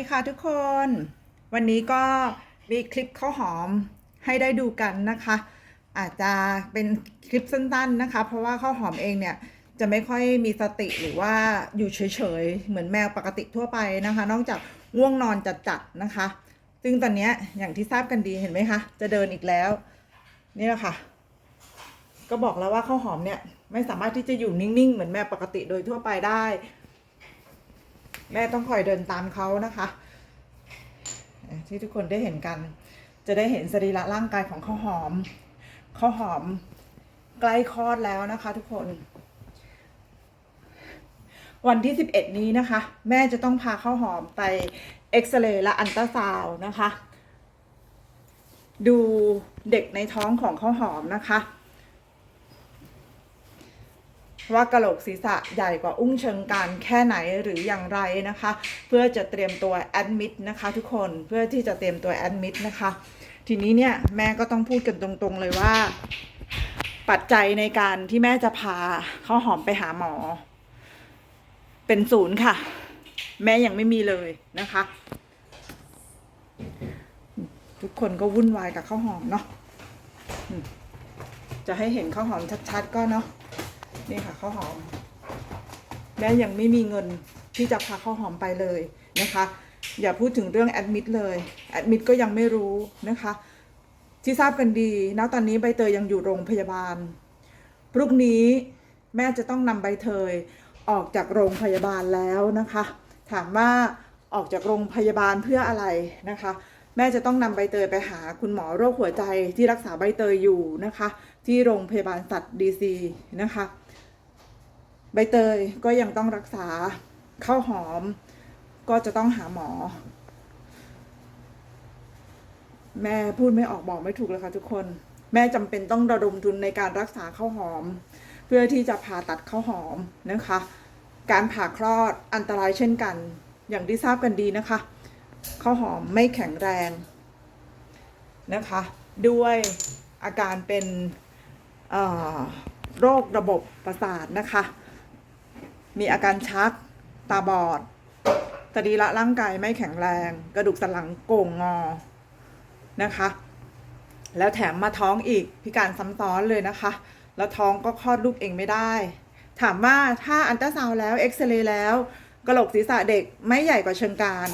ดีค่ะทุกคน วันนี้ก็มีคลิปข้าวหอมให้ได้ดูกันนะคะ อาจจะเป็นคลิปสั้นๆนะคะ เพราะว่าข้าวหอมเองเนี่ยจะไม่ค่อยมีสติหรือว่าอยู่เฉยๆ เหมือนแมวปกติทั่วไปนะคะ นอกจากง่วงนอนจัดๆนะคะ ซึ่งตอนนี้อย่างที่ทราบกันดีเห็นไหมคะ จะเดินอีกแล้ว นี่แหละค่ะ ก็บอกแล้วว่าข้าวหอมเนี่ยไม่สามารถที่จะอยู่นิ่งๆ เหมือนแมวปกติโดยทั่วไปได้ แม่ต้องคอยเดินตามเขานะคะ ที่ทุกคนได้เห็นกัน จะได้เห็นสรีระร่างกายของข้าวหอมข้าวหอมใกล้คลอดแล้วนะคะ ทุกคน วันที่ 11 นี้นะคะ แม่จะต้องพาข้าวหอมไปเอ็กซเรย์และอันตราซาวน์นะคะ ดูเด็กในท้องของข้าวหอมนะคะ ว่ากระโหลกศีรษะใหญ่กว่าอุ้งเชิงกรานแค่ไหนหรืออย่างไรนะคะ เพื่อจะเตรียมตัวแอดมิดนะคะ ทุกคนเพื่อที่จะเตรียมตัวแอดมิดนะคะ ทีนี้เนี่ยแม่ก็ต้องพูดกันตรงๆเลยว่า ปัจจัยในการที่แม่จะพาข้าวหอมไปหาหมอ เป็นศูนย์ค่ะ แม่ยังไม่มีเลยนะคะ ทุกคนก็วุ่นวายกับข้าวหอมเนาะจะให้เห็นข้าวหอมชัดๆก็เนาะ นี่ค่ะข้าวหอม แม่ยังไม่มีเงินที่จะพาข้าวหอมไปเลยนะคะ อย่าพูดถึงเรื่องแอดมิดเลย แอดมิดก็ยังไม่รู้นะคะ ที่ทราบกันดีนะตอนนี้ใบเตยยังอยู่โรงพยาบาล พรุ่งนี้แม่จะต้องนำใบเตยออกจากโรงพยาบาลแล้วนะคะ ถามว่าออกจากโรงพยาบาลเพื่ออะไรนะคะ แม่จะต้องนำใบเตยไปหาคุณหมอโรคหัวใจที่รักษาใบเตยอยู่นะคะ ที่โรงพยาบาลสัตว์ดีซีนะคะ ใบเตยก็ยังต้องรักษาข้าวหอม ก็จะต้องหาหมอ แม่พูดไม่ออกบอกไม่ถูกเลยค่ะทุกคน แม่จำเป็นต้องระดมทุนในการรักษาข้าวหอม เพื่อที่จะผ่าตัดข้าวหอมนะคะ การผ่าคลอดอันตรายเช่นกัน อย่างที่ทราบกันดีนะคะข้าวหอมไม่แข็งแรงนะคะ ด้วยอาการเป็นโรคระบบประสาทนะคะ มีอาการชัก ตาบอดสรีระร่างกายไม่แข็งแรง กระดูกสันหลังโก่งงอนะคะ แล้วแถมมาท้องอีกพิการซ้ำซ้อนเลยนะคะ แล้วท้องก็คลอดลูกเองไม่ได้ ถามว่าถ้าอันตราซาวแล้วเอ็กซเรย์แล้วกระโหลกศีรษะเด็กไม่ใหญ่กว่าเชิงกาน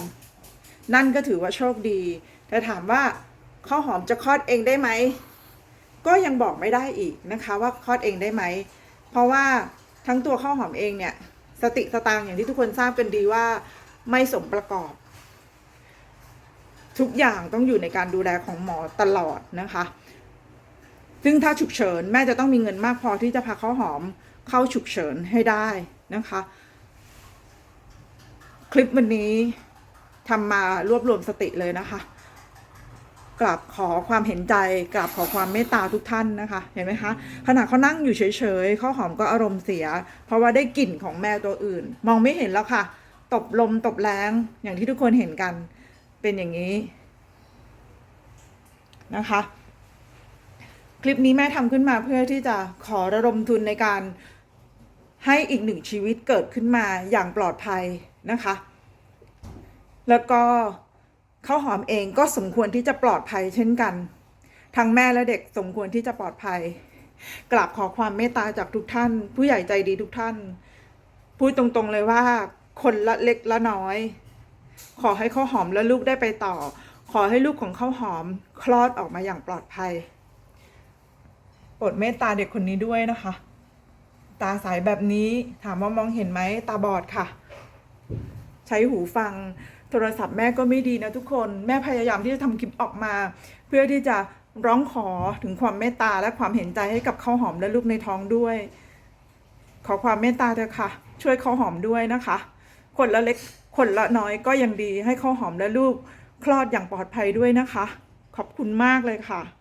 นั่นก็ถือว่าโชคดี แต่ถามว่าข้าวหอมจะคลอดเองได้ไหม ก็ยังบอกไม่ได้อีกนะคะว่าคลอดเองได้ไหม เพราะว่าทั้งตัวข้าวหอมเองเนี่ย สติสตางอย่างที่ทุกคนทราบกันดีว่าไม่สมประกอบ ทุกอย่างต้องอยู่ในการดูแลของหมอตลอดนะคะ ซึ่งถ้าฉุกเฉินแม่จะต้องมีเงินมากพอที่จะพาเขาหอมเข้าฉุกเฉินให้ได้นะคะ คลิปวันนี้ทำมารวบรวมสติเลยนะคะ กราบขอความเห็นใจกราบขอความเมตตาทุกท่านนะคะ เห็นไหมคะขณะเขานั่งอยู่เฉยๆข้าวหอมก็อารมณ์เสีย เพราะว่าได้กลิ่นของแมวตัวอื่น มองไม่เห็นแล้วค่ะ ตบลมตบแรงอย่างที่ทุกคนเห็นกัน เป็นอย่างนี้นะคะ คลิปนี้แม่ทำขึ้นมาเพื่อที่จะขอระดมทุนในการให้อีกหนึ่งชีวิตเกิดขึ้นมาอย่างปลอดภัยนะคะ แล้วก็ ข้าวหอมเองก็สมควรที่จะปลอดภัยเช่นกัน ทั้งแม่และเด็กสมควรที่จะปลอดภัย กราบขอความเมตตาจากทุกท่าน ผู้ใหญ่ใจดีทุกท่าน พูดตรงๆเลยว่า คนละเล็กละน้อย ขอให้ข้าวหอมและลูกได้ไปต่อ ขอให้ลูกของข้าวหอมคลอดออกมาอย่างปลอดภัยโปรดเมตตาเด็กคนนี้ด้วยนะคะ ตาใสแบบนี้ถามว่ามองเห็นไหมตาบอดค่ะ ใช้หูฟัง โทรศัพท์แม่ก็ไม่ดีนะทุกคนแม่พยายามที่จะทำคลิปออกมา เพื่อที่จะร้องขอถึงความเมตตาและความเห็นใจให้กับข้าวหอมและลูกในท้องด้วย ขอความเมตตาเถอะค่ะ ช่วยข้าวหอมด้วยนะคะ คนละเล็กคนละน้อยก็ยังดีให้ข้าวหอมและลูกคลอดอย่างปลอดภัยด้วยนะคะ ขอบคุณมากเลยค่ะ